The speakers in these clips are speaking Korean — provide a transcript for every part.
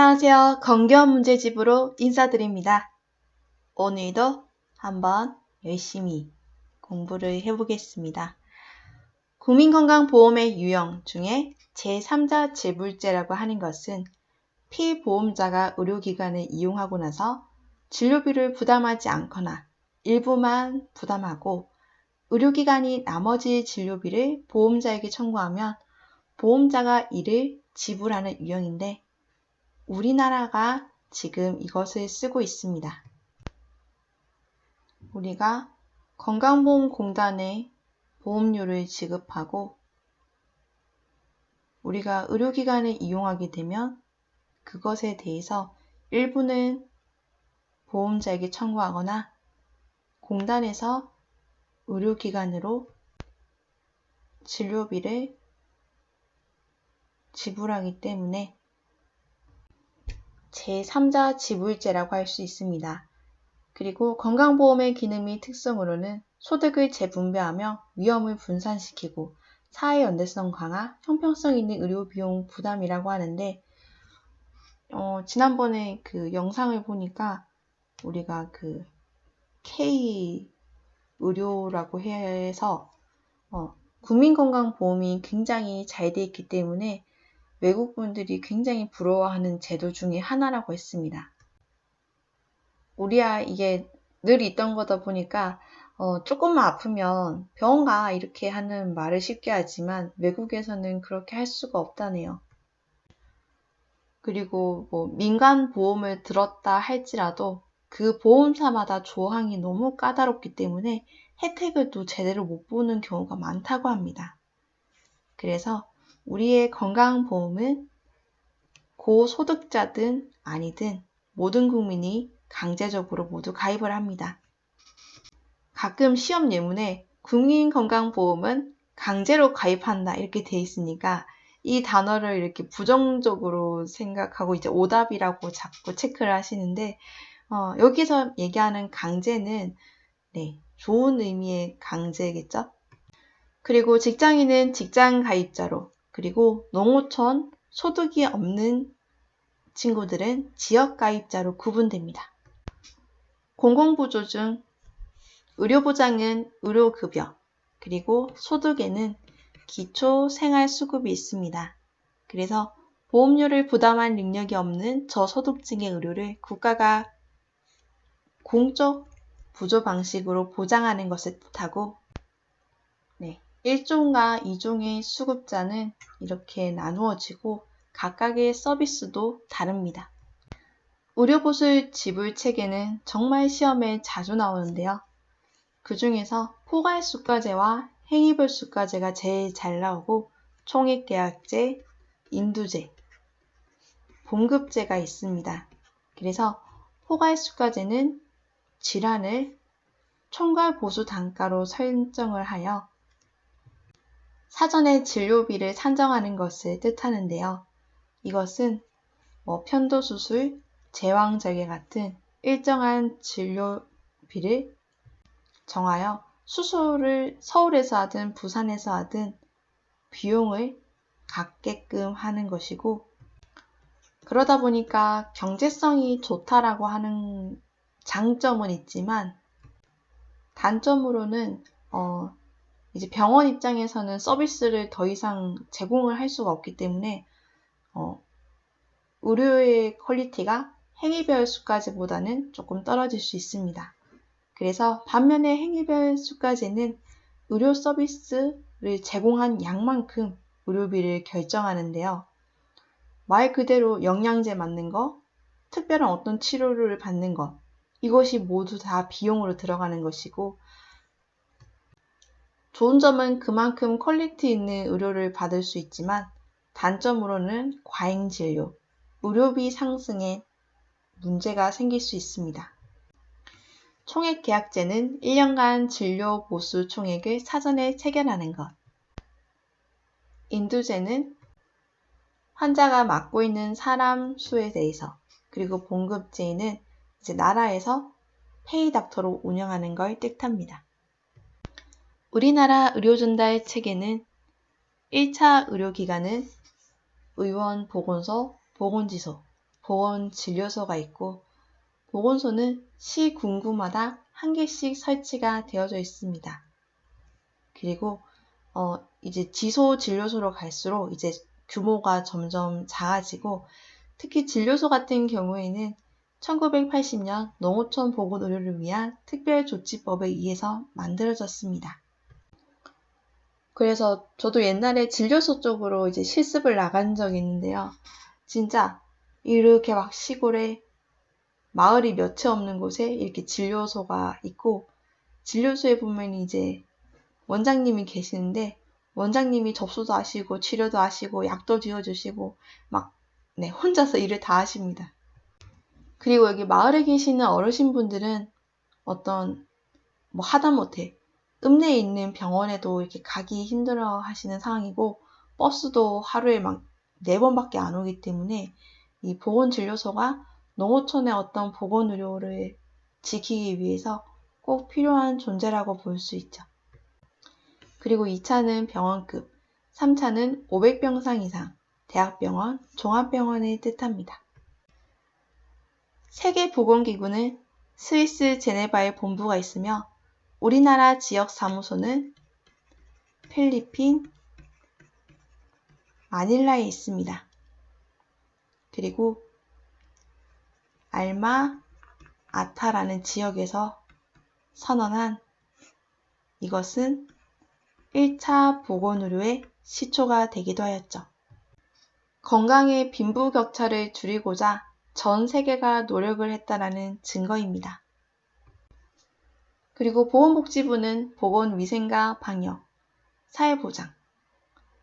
안녕하세요. 건경 문제집으로 인사드립니다. 오늘도 한번 열심히 공부를 해보겠습니다. 국민건강보험의 유형 중에 제3자 지불제라고 하는 것은 피보험자가 의료기관을 이용하고 나서 진료비를 부담하지 않거나 일부만 부담하고 의료기관이 나머지 진료비를 보험자에게 청구하면 보험자가 이를 지불하는 유형인데 우리나라가 지금 이것을 쓰고 있습니다. 우리가 건강보험공단에 보험료를 지급하고 우리가 의료기관을 이용하게 되면 그것에 대해서 일부는 보험자에게 청구하거나 공단에서 의료기관으로 진료비를 지불하기 때문에 제3자 지불제라고 할 수 있습니다. 그리고 건강보험의 기능 및 특성으로는 소득을 재분배하며 위험을 분산시키고 사회 연대성 강화, 형평성 있는 의료 비용 부담이라고 하는데 어, 지난번에 그 영상을 보니까 우리가 그 K 의료라고 해서 어, 국민건강보험이 굉장히 잘 되어 있기 때문에 외국 분들이 굉장히 부러워하는 제도 중에 하나라고 했습니다. 우리야 이게 늘 있던 거다 보니까 어, 조금만 아프면 병원 가 이렇게 하는 말을 쉽게 하지만 외국에서는 그렇게 할 수가 없다네요. 그리고 뭐 민간 보험을 들었다 할지라도 그 보험사마다 조항이 너무 까다롭기 때문에 혜택을 또 제대로 못 보는 경우가 많다고 합니다. 그래서 우리의 건강보험은 고소득자든 아니든 모든 국민이 강제적으로 모두 가입을 합니다. 가끔 시험 예문에 국민건강보험은 강제로 가입한다 이렇게 돼 있으니까 이 단어를 이렇게 부정적으로 생각하고 이제 오답이라고 자꾸 체크를 하시는데 어, 여기서 얘기하는 강제는 네, 좋은 의미의 강제겠죠? 그리고 직장인은 직장 가입자로 그리고 농어촌 소득이 없는 친구들은 지역 가입자로 구분됩니다. 공공부조 중 의료보장은 의료급여, 그리고 소득에는 기초생활수급이 있습니다. 그래서 보험료를 부담할 능력이 없는 저소득층의 의료를 국가가 공적 부조 방식으로 보장하는 것을 뜻하고 1종과 2종의 수급자는 이렇게 나누어지고 각각의 서비스도 다릅니다. 의료보수 지불 체계는 정말 시험에 자주 나오는데요. 그 중에서 포괄수가제와 행위별수가제가 제일 잘 나오고 총액계약제, 인두제, 봉급제가 있습니다. 그래서 포괄수가제는 질환을 총괄 보수 단가로 설정을 하여 사전에 진료비를 산정하는 것을 뜻하는데요. 이것은 뭐 편도 수술, 제왕절개 같은 일정한 진료비를 정하여 수술을 서울에서 하든 부산에서 하든 비용을 갖게끔 하는 것이고 그러다 보니까 경제성이 좋다라고 하는 장점은 있지만 단점으로는 어, 이제 병원 입장에서는 서비스를 더 이상 제공을 할 수가 없기 때문에 어, 의료의 퀄리티가 행위별 수까지보다는 조금 떨어질 수 있습니다. 그래서 반면에 행위별 수까지는 의료 서비스를 제공한 양만큼 의료비를 결정하는데요. 말 그대로 영양제 맞는 거, 특별한 어떤 치료를 받는 것, 이것이 모두 다 비용으로 들어가는 것이고, 좋은 점은 그만큼 퀄리티 있는 의료를 받을 수 있지만 단점으로는 과잉 진료, 의료비 상승에 문제가 생길 수 있습니다. 총액 계약제는 1년간 진료 보수 총액을 사전에 체결하는 것. 인두제는 환자가 맡고 있는 사람 수에 대해서 그리고 봉급제는 이제 나라에서 페이닥터로 운영하는 걸 뜻합니다. 우리나라 의료전달 체계는 1차 의료기관은 의원 보건소, 보건지소, 보건진료소가 있고 보건소는 시 군구마다 한 개씩 설치가 되어져 있습니다. 그리고 어, 이제 지소 진료소로 갈수록 이제 규모가 점점 작아지고 특히 진료소 같은 경우에는 1980년 농어촌 보건 의료를 위한 특별조치법에 의해서 만들어졌습니다. 그래서 저도 옛날에 진료소 쪽으로 이제 실습을 나간 적이 있는데요. 진짜 이렇게 막 시골에 마을이 몇 채 없는 곳에 이렇게 진료소가 있고 진료소에 보면 이제 원장님이 계시는데 원장님이 접수도 하시고 치료도 하시고 약도 지어주시고 막 네, 혼자서 일을 다 하십니다. 그리고 여기 마을에 계시는 어르신 분들은 어떤 뭐 하다못해 읍내에 있는 병원에도 이렇게 가기 힘들어 하시는 상황이고 버스도 하루에 막 네 번밖에 안 오기 때문에 이 보건진료소가 농어촌의 어떤 보건의료를 지키기 위해서 꼭 필요한 존재라고 볼 수 있죠. 그리고 2차는 병원급, 3차는 500병상 이상, 대학병원, 종합병원을 뜻합니다. 세계보건기구는 스위스 제네바에 본부가 있으며 우리나라 지역 사무소는 필리핀 마닐라에 있습니다. 그리고 알마 아타라는 지역에서 선언한 이것은 1차 보건의료의 시초가 되기도 하였죠. 건강의 빈부격차를 줄이고자 전 세계가 노력을 했다라는 증거입니다. 그리고 보건복지부는 보건위생과 방역, 사회보장,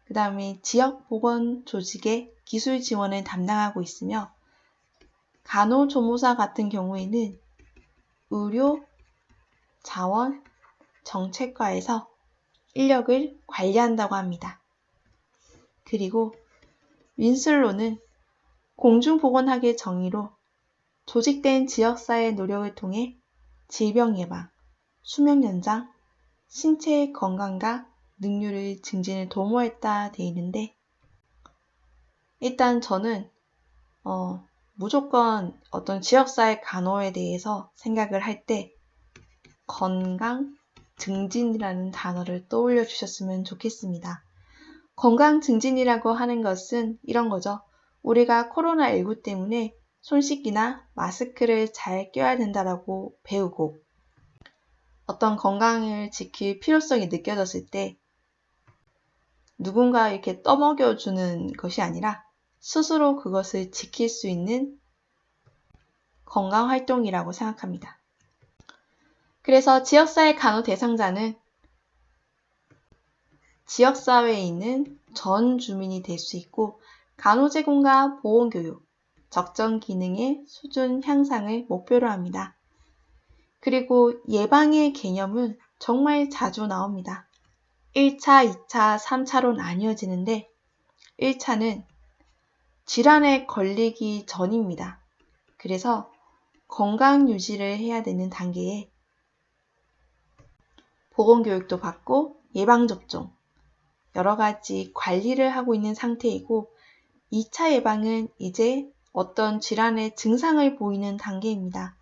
그 다음에 지역보건조직의 기술 지원을 담당하고 있으며 간호조무사 같은 경우에는 의료, 자원, 정책과에서 인력을 관리한다고 합니다. 그리고 윈슬로는 공중보건학의 정의로 조직된 지역사회 노력을 통해 질병 예방, 수명 연장, 신체 건강과 능률을 증진에 도모했다 돼 있는데 일단 저는 어, 무조건 어떤 지역사회 간호에 대해서 생각을 할 때 건강 증진이라는 단어를 떠올려 주셨으면 좋겠습니다. 건강 증진이라고 하는 것은 이런 거죠. 우리가 코로나19 때문에 손 씻기나 마스크를 잘 껴야 된다라고 배우고 어떤 건강을 지킬 필요성이 느껴졌을 때 누군가 이렇게 떠먹여 주는 것이 아니라 스스로 그것을 지킬 수 있는 건강 활동이라고 생각합니다. 그래서 지역사회 간호 대상자는 지역사회에 있는 전 주민이 될 수 있고 간호 제공과 보건 교육, 적정 기능의 수준 향상을 목표로 합니다. 그리고 예방의 개념은 정말 자주 나옵니다. 1차, 2차, 3차로 나뉘어지는데 1차는 질환에 걸리기 전입니다. 그래서 건강 유지를 해야 되는 단계에 보건교육도 받고 예방접종, 여러 가지 관리를 하고 있는 상태이고 2차 예방은 이제 어떤 질환의 증상을 보이는 단계입니다.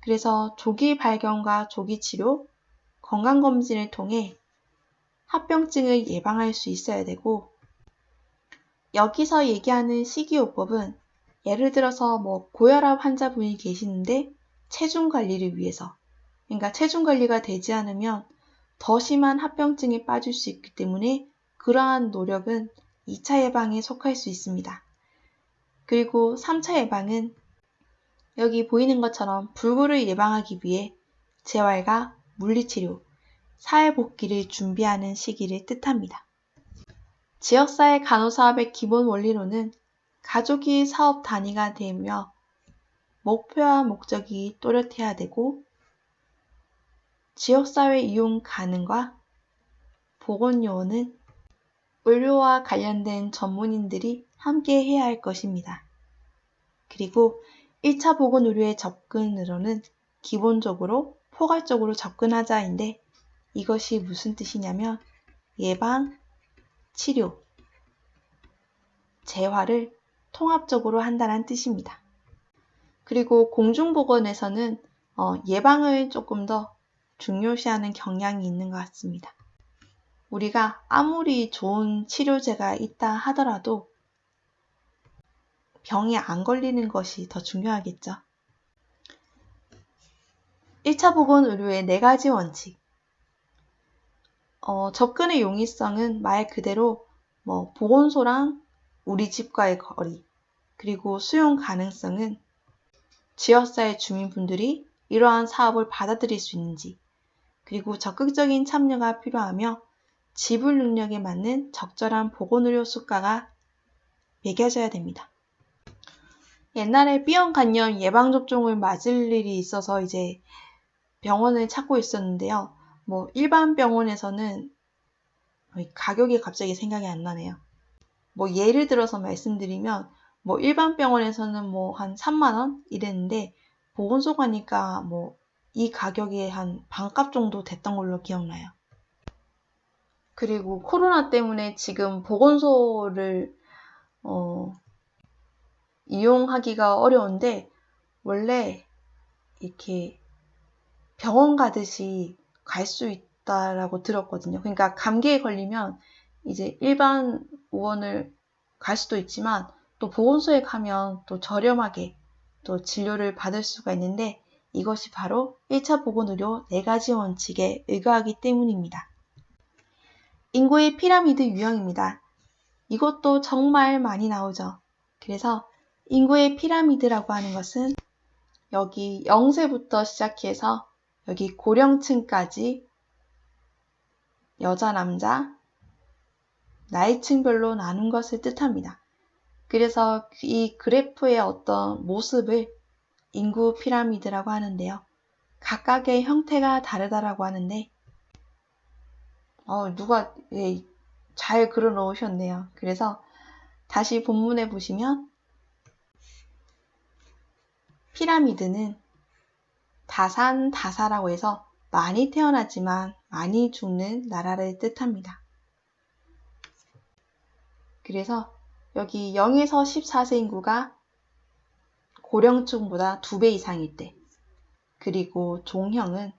그래서 조기 발견과 조기 치료, 건강검진을 통해 합병증을 예방할 수 있어야 되고, 여기서 얘기하는 식이요법은 예를 들어서 뭐 고혈압 환자분이 계시는데 체중 관리를 위해서, 그러니까 체중 관리가 되지 않으면 더 심한 합병증에 빠질 수 있기 때문에 그러한 노력은 2차 예방에 속할 수 있습니다. 그리고 3차 예방은 여기 보이는 것처럼 불구를 예방하기 위해 재활과 물리치료, 사회복귀를 준비하는 시기를 뜻합니다. 지역사회 간호사업의 기본 원리로는 가족이 사업 단위가 되며 목표와 목적이 또렷해야 되고 지역사회 이용 가능과 보건요원은 의료와 관련된 전문인들이 함께 해야 할 것입니다. 그리고 1차 보건 의료의 접근으로는 기본적으로 포괄적으로 접근하자인데 이것이 무슨 뜻이냐면 예방, 치료, 재활을 통합적으로 한다는 뜻입니다. 그리고 공중보건에서는 어, 예방을 조금 더 중요시하는 경향이 있는 것 같습니다. 우리가 아무리 좋은 치료제가 있다 하더라도 병에 안 걸리는 것이 더 중요하겠죠. 1차 보건 의료의 네 가지 원칙. 어, 접근의 용이성은 말 그대로 뭐 보건소랑 우리 집과의 거리, 그리고 수용 가능성은 지역사회 주민분들이 이러한 사업을 받아들일 수 있는지, 그리고 적극적인 참여가 필요하며 지불 능력에 맞는 적절한 보건의료 수가가 매겨져야 됩니다. 옛날에 B형 간염 예방접종을 맞을 일이 있어서 이제 병원을 찾고 있었는데요. 뭐 일반 병원에서는 가격이 갑자기 생각이 안 나네요. 뭐 예를 들어서 말씀드리면 뭐 일반 병원에서는 뭐 한 3만 원 이랬는데 보건소 가니까 뭐 이 가격이 한 반값 정도 됐던 걸로 기억나요. 그리고 코로나 때문에 지금 보건소를 어, 이용하기가 어려운데 원래 이렇게 병원 가듯이 갈 수 있다라고 들었거든요. 그러니까 감기에 걸리면 이제 일반 의원을 갈 수도 있지만 또 보건소에 가면 또 저렴하게 또 진료를 받을 수가 있는데 이것이 바로 1차 보건의료 4가지 원칙에 의거하기 때문입니다. 인구의 피라미드 유형입니다. 이것도 정말 많이 나오죠. 그래서 인구의 피라미드라고 하는 것은 여기 0세부터 시작해서 여기 고령층까지 여자, 남자, 나이층별로 나눈 것을 뜻합니다. 그래서 이 그래프의 어떤 모습을 인구 피라미드라고 하는데요. 각각의 형태가 다르다라고 하는데, 어, 누가 예, 잘 그려 놓으셨네요. 그래서 다시 본문에 보시면 피라미드는 다산 다사라고 해서 많이 태어나지만 많이 죽는 나라를 뜻합니다. 그래서 여기 0에서 14세 인구가 고령층보다 2배 이상일 때 그리고 종형은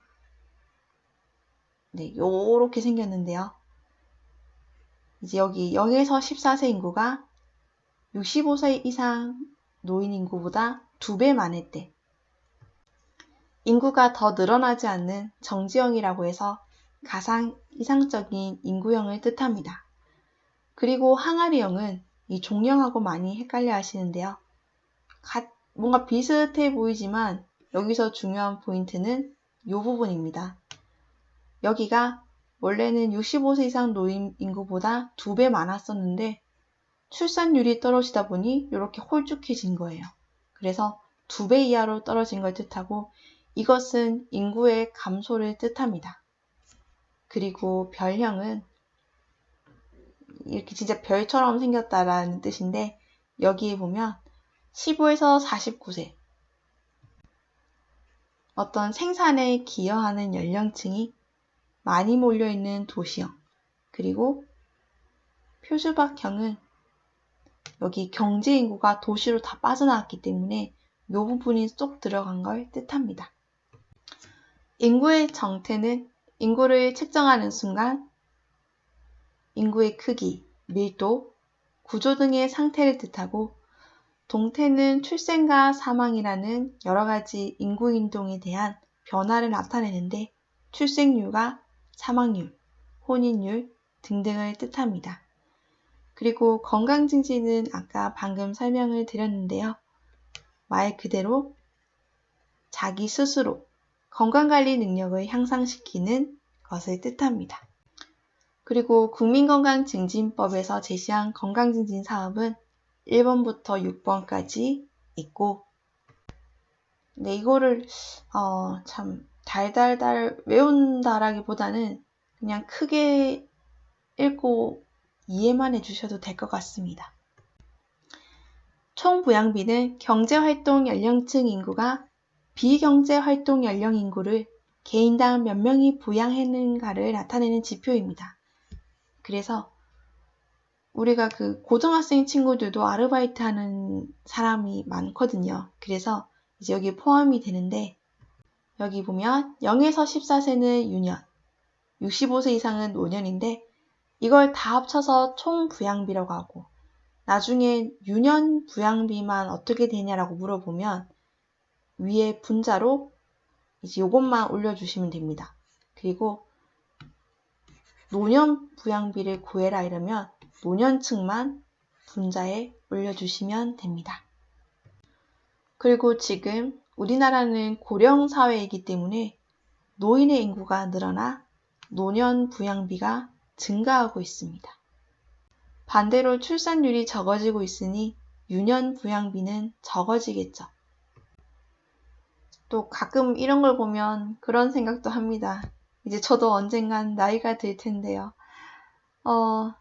네, 요렇게 생겼는데요. 이제 여기 0에서 14세 인구가 65세 이상 노인 인구보다 2배 많을 때 인구가 더 늘어나지 않는 정지형이라고 해서 가장 이상적인 인구형을 뜻합니다. 그리고 항아리형은 이 종형하고 많이 헷갈려 하시는데요. 뭔가 비슷해 보이지만 여기서 중요한 포인트는 이 부분입니다. 여기가 원래는 65세 이상 노인 인구보다 2배 많았었는데 출산율이 떨어지다 보니 이렇게 홀쭉해진 거예요. 그래서 2배 이하로 떨어진 걸 뜻하고 이것은 인구의 감소를 뜻합니다. 그리고 별형은 이렇게 진짜 별처럼 생겼다라는 뜻인데 여기에 보면 15에서 49세 어떤 생산에 기여하는 연령층이 많이 몰려있는 도시형 그리고 표주박형은 여기 경제 인구가 도시로 다 빠져나왔기 때문에 이 부분이 쏙 들어간 걸 뜻합니다. 인구의 정태는 인구를 측정하는 순간 인구의 크기, 밀도, 구조 등의 상태를 뜻하고 동태는 출생과 사망이라는 여러 가지 인구 인동에 대한 변화를 나타내는데 출생률과 사망률, 혼인율 등등을 뜻합니다. 그리고 건강 증진은 아까 방금 설명을 드렸는데요. 말 그대로 자기 스스로 건강관리 능력을 향상시키는 것을 뜻합니다. 그리고 국민건강증진법에서 제시한 건강증진 사업은 1번부터 6번까지 있고, 네, 이거를, 어, 참, 달달달 외운다라기보다는 그냥 크게 읽고 이해만 해주셔도 될 것 같습니다. 총 부양비는 경제활동 연령층 인구가 비경제 활동 연령 인구를 개인당 몇 명이 부양했는가를 나타내는 지표입니다. 그래서 우리가 그 고등학생 친구들도 아르바이트 하는 사람이 많거든요. 그래서 이제 여기 포함이 되는데 여기 보면 0에서 14세는 유년, 65세 이상은 노년인데 이걸 다 합쳐서 총 부양비라고 하고 나중에 유년 부양비만 어떻게 되냐라고 물어보면 위에 분자로 이제 요것만 올려주시면 됩니다. 그리고 노년 부양비를 구해라 이러면 노년층만 분자에 올려주시면 됩니다. 그리고 지금 우리나라는 고령 사회이기 때문에 노인의 인구가 늘어나 노년 부양비가 증가하고 있습니다. 반대로 출산율이 적어지고 있으니 유년 부양비는 적어지겠죠. 또 가끔 이런 걸 보면 그런 생각도 합니다. 이제 저도 언젠간 나이가 들 텐데요. 어,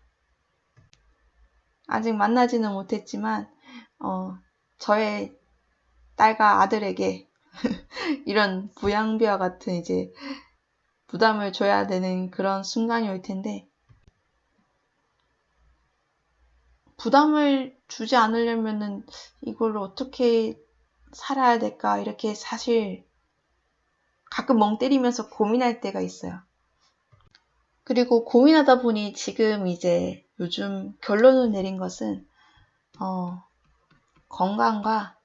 아직 만나지는 못했지만, 어, 저의 딸과 아들에게 이런 부양비와 같은 이제 부담을 줘야 되는 그런 순간이 올 텐데, 부담을 주지 않으려면은 이걸 어떻게 살아야 될까, 이렇게 사실 가끔 멍 때리면서 고민할 때가 있어요. 그리고 고민하다 보니 지금 이제 요즘 결론을 내린 것은 어, 건강과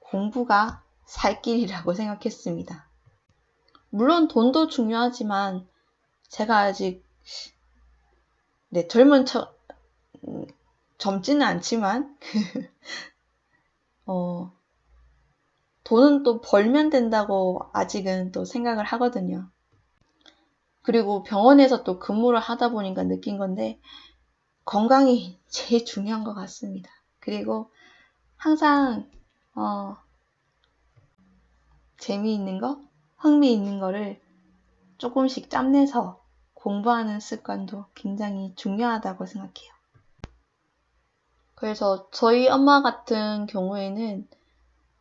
공부가 살 길이라고 생각했습니다. 물론 돈도 중요하지만 제가 아직 네, 젊은 척 음, 젊지는 않지만 어, 돈은 또 벌면 된다고 아직은 또 생각을 하거든요. 그리고 병원에서 또 근무를 하다 보니까 느낀 건데 건강이 제일 중요한 것 같습니다. 그리고 항상 어, 재미있는 거, 흥미있는 거를 조금씩 짬내서 공부하는 습관도 굉장히 중요하다고 생각해요. 그래서 저희 엄마 같은 경우에는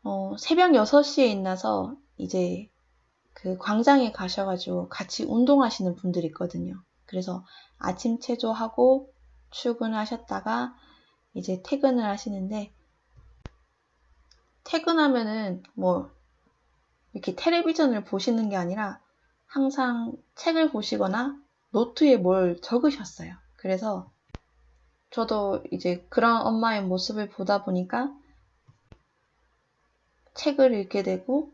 어, 새벽 6시에 일어나서 이제 그 광장에 가셔가지고 같이 운동하시는 분들이 있거든요. 그래서 아침 체조하고 출근을 하셨다가 이제 퇴근을 하시는데 퇴근하면은 뭐 이렇게 텔레비전을 보시는 게 아니라 항상 책을 보시거나 노트에 뭘 적으셨어요. 그래서 저도 이제 그런 엄마의 모습을 보다 보니까 책을 읽게 되고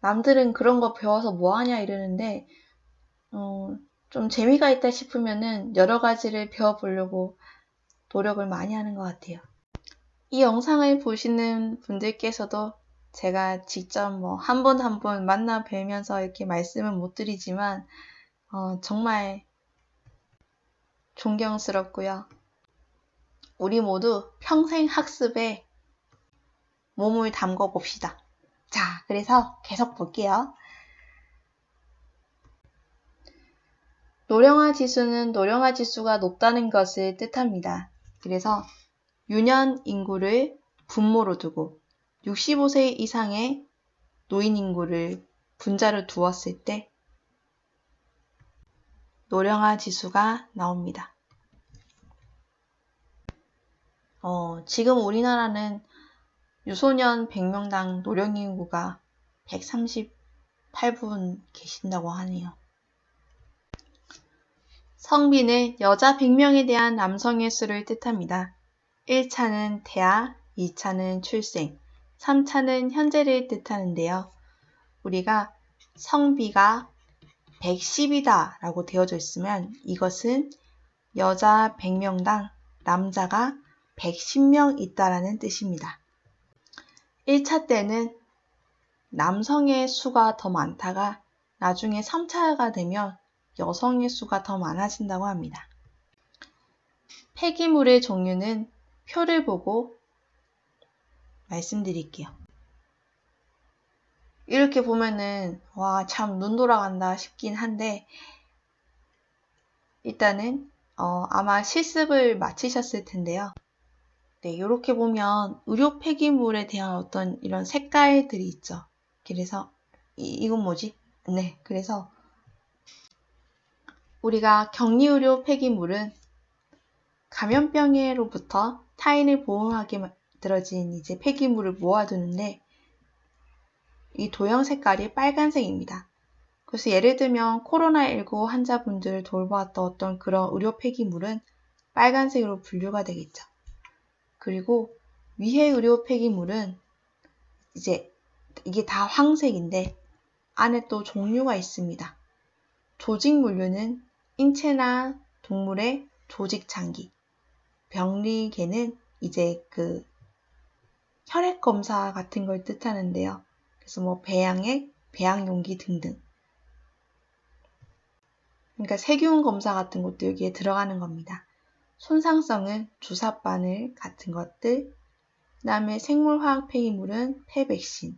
남들은 그런 거 배워서 뭐 하냐 이러는데 어, 좀 재미가 있다 싶으면은 여러 가지를 배워보려고 노력을 많이 하는 것 같아요. 이 영상을 보시는 분들께서도 제가 직접 뭐 한 번 한 번 만나 뵈면서 이렇게 말씀은 못 드리지만 어, 정말 존경스럽고요. 우리 모두 평생 학습에 몸을 담궈 봅시다. 자, 그래서 계속 볼게요. 노령화 지수는 노령화 지수가 높다는 것을 뜻합니다. 그래서 유년 인구를 분모로 두고 65세 이상의 노인 인구를 분자로 두었을 때 노령화 지수가 나옵니다. 어, 지금 우리나라는 유소년 100명당 노령 인구가 138분 계신다고 하네요. 성비는 여자 100명에 대한 남성의 수를 뜻합니다. 1차는 태아, 2차는 출생, 3차는 현재를 뜻하는데요. 우리가 성비가 110이다 라고 되어져 있으면 이것은 여자 100명당 남자가 110명 있다라는 뜻입니다. 1차 때는 남성의 수가 더 많다가 나중에 3차가 되면 여성의 수가 더 많아진다고 합니다. 폐기물의 종류는 표를 보고 말씀드릴게요. 이렇게 보면은 와 참 눈 돌아간다 싶긴 한데 일단은 어, 아마 실습을 마치셨을 텐데요. 네, 이렇게 보면 의료 폐기물에 대한 어떤 이런 색깔들이 있죠. 그래서 이, 이건 뭐지? 네, 그래서 우리가 격리의료 폐기물은 감염병으로부터 타인을 보호하게 만들어진 이제 폐기물을 모아두는데 이 도형 색깔이 빨간색입니다. 그래서 예를 들면 코로나19 환자분들을 돌보았던 어떤 그런 의료 폐기물은 빨간색으로 분류가 되겠죠. 그리고 위해 의료 폐기물은 이제 이게 다 황색인데 안에 또 종류가 있습니다. 조직 물류는 인체나 동물의 조직 장기, 병리계는 이제 그 혈액 검사 같은 걸 뜻하는데요. 그래서 뭐 배양액, 배양 용기 등등. 그러니까 세균 검사 같은 것도 여기에 들어가는 겁니다. 손상성은 주사 바늘 같은 것들, 그 다음에 생물화학 폐기물은 폐백신,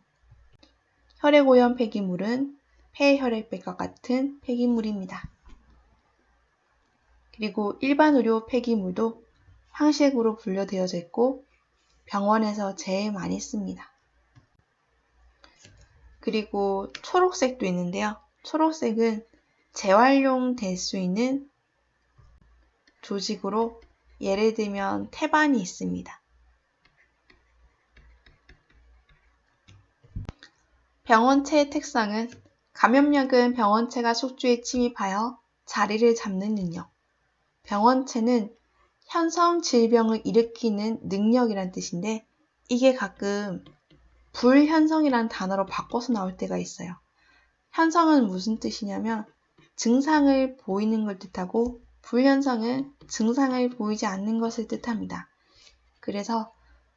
혈액오염 폐기물은 폐혈액백과 같은 폐기물입니다. 그리고 일반 의료 폐기물도 황색으로 분류되어져 있고 병원에서 제일 많이 씁니다. 그리고 초록색도 있는데요. 초록색은 재활용 될 수 있는 조직으로 예를 들면 태반이 있습니다. 병원체의 특성은 감염력은 병원체가 숙주에 침입하여 자리를 잡는 능력. 병원체는 현성 질병을 일으키는 능력이란 뜻인데 이게 가끔 불현성이란 단어로 바꿔서 나올 때가 있어요. 현성은 무슨 뜻이냐면 증상을 보이는 걸 뜻하고 불현성은 증상을 보이지 않는 것을 뜻합니다. 그래서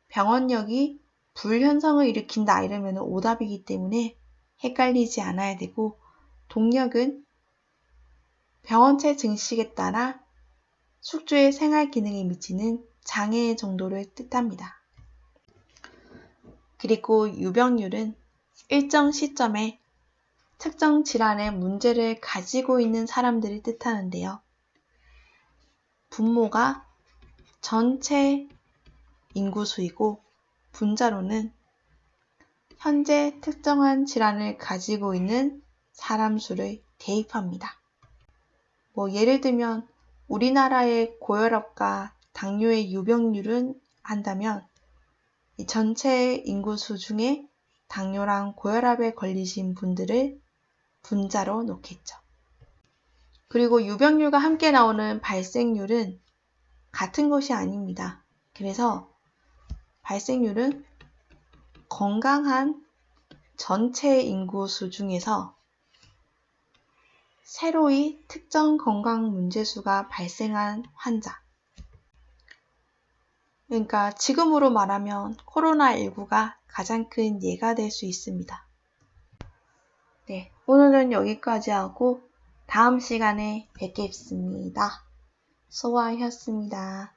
병원력이 불현성을 일으킨다 이러면 오답이기 때문에 헷갈리지 않아야 되고 동력은 병원체 증식에 따라 숙주의 생활 기능에 미치는 장애 정도를 뜻합니다. 그리고 유병률은 일정 시점에 특정 질환의 문제를 가지고 있는 사람들을 뜻하는데요. 분모가 전체 인구수이고 분자로는 현재 특정한 질환을 가지고 있는 사람 수를 대입합니다. 뭐 예를 들면 우리나라의 고혈압과 당뇨의 유병률은 한다면 이 전체 인구수 중에 당뇨랑 고혈압에 걸리신 분들을 분자로 놓겠죠. 그리고 유병률과 함께 나오는 발생률은 같은 것이 아닙니다. 그래서 발생률은 건강한 전체 인구수 중에서 새로이 특정 건강 문제수가 발생한 환자. 그러니까 지금으로 말하면 코로나19가 가장 큰 예가 될 수 있습니다. 네, 오늘은 여기까지 하고 다음 시간에 뵙겠습니다. 소화하셨습니다.